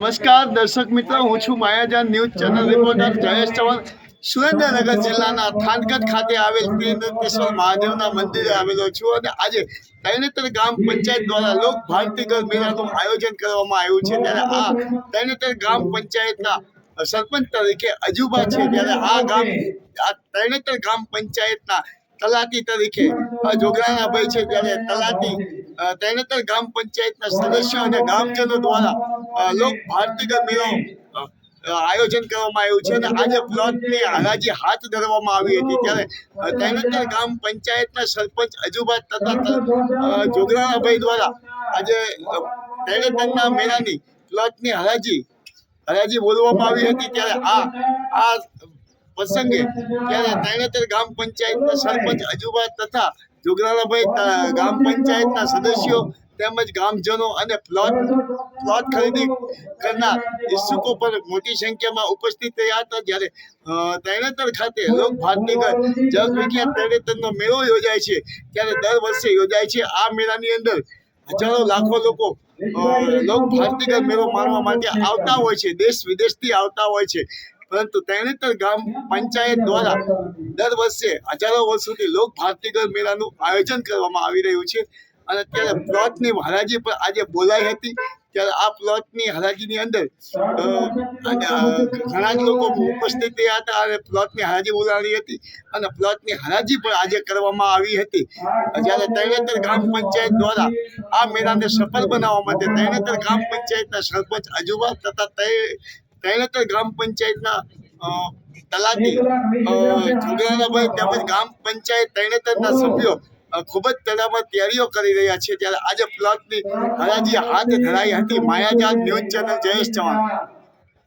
નમસ્કાર, દર્શક મિત્રો, હું છું Mayajan news channel reporter Jayesh Chauhan. Surendranagar જિલ્લાના થાનગઢ ખાતે આવેલ પ્રિયદંતેશ્વર મહાદેવના મંદિરે આવેલો છું અને આજે તૈનેતર ગામ પંચાયત દ્વારા લોક ભારતીગર મેળાનું આયોજન કરવામાં આવ્યું છે. ત્યારે આ તૈનેતર ગામ પંચાયતના સરપંચ તરીકે અજુબા છે. ત્યારે આ ગામ, આ તૈનેતર ગામ પંચાયતના તલાટી તરીકે જોગરાણાભાઈ છે. ત્યારે તલાટી અ, ગ્રામ પંચાયતના સદસ્યો અને ગ્રામજનો દ્વારા લોક ભારતીય મેળો આયોજન કરવામાં આવ્યું છે અને આજે પ્લોટની હરાજી હાથ ધરવામાં આવી હતી. ત્યારે તૈનેતર ગામ પંચાયતના સરપંચ અજુબા તથા જોગરાણાભાઈ દ્વારા આજે અ, મેળાની પ્લોટની હરાજી હરાજી બોલવામાં આવી હતી. ત્યારે આ આ પ્રસંગે ત્યારે તૈનેતર ગામ પંચાયતના સરપંચ અજુબા તથા જોગરાલાભાઈ ગ્રામ ગામ પંચાયતના સદસ્યો તેમજ ગામજનો અને પ્લોટ પ્લોટ ખરીદી કરનાર ઇચ્છુકો પર મોટી સંખ્યામાં ઉપસ્થિત રહ્યા હતા. જ્યારે તરણેતર ખાતે લોક ભારતીગર જગ વિખ્યાત તૈનેતરનો મેળો યોજાય છે. ત્યારે દર વર્ષે યોજાય છે. આ મેળાની અંદર હજારો લાખો લોકો લોક ભારતીગર મેળો માણવા માટે આવતા હોય છે. દેશ વિદેશથી આવતા હોય છે. પરંતુ તરણેતર ગામ પંચાયત દ્વારા દર વર્ષે, હજારો વર્ષ સુધી લોક ભારતીગર મેળાનું આયોજન કરવામાં આવી રહ્યું છે. અને ત્યારે પ્લોટની હરાજી પણ આજે બોલાઈ હતી. ત્યારે આ પ્લોટની હરાજીની અંદર ઘણા જ લોકો ઉપસ્થિત રહ્યા હતા અને પ્લોટની હરાજી બોલાવી હતી. અને પ્લોટની હરાજી પણ આજે કરવામાં આવી હતી. જ્યારે તૈનેતર ગ્રામ પંચાયત દ્વારા આ મેળાને સફળ બનાવવા માટે તૈનેતર ગ્રામ પંચાયતના સરપંચ અજુબા તથા તૈણેતર ગ્રામ પંચાયતના તલાટી જોગરાણાભાઈ તેમજ ગ્રામ પંચાયત તરણેતરના સભ્યો ખૂબ જ તડામાં તૈયારીઓ કરી રહ્યા છે. ત્યારે આજે પ્લોટની હરાજી હાથ ધરાઈ હતી. Mayajal news channel Jayesh Chauhan.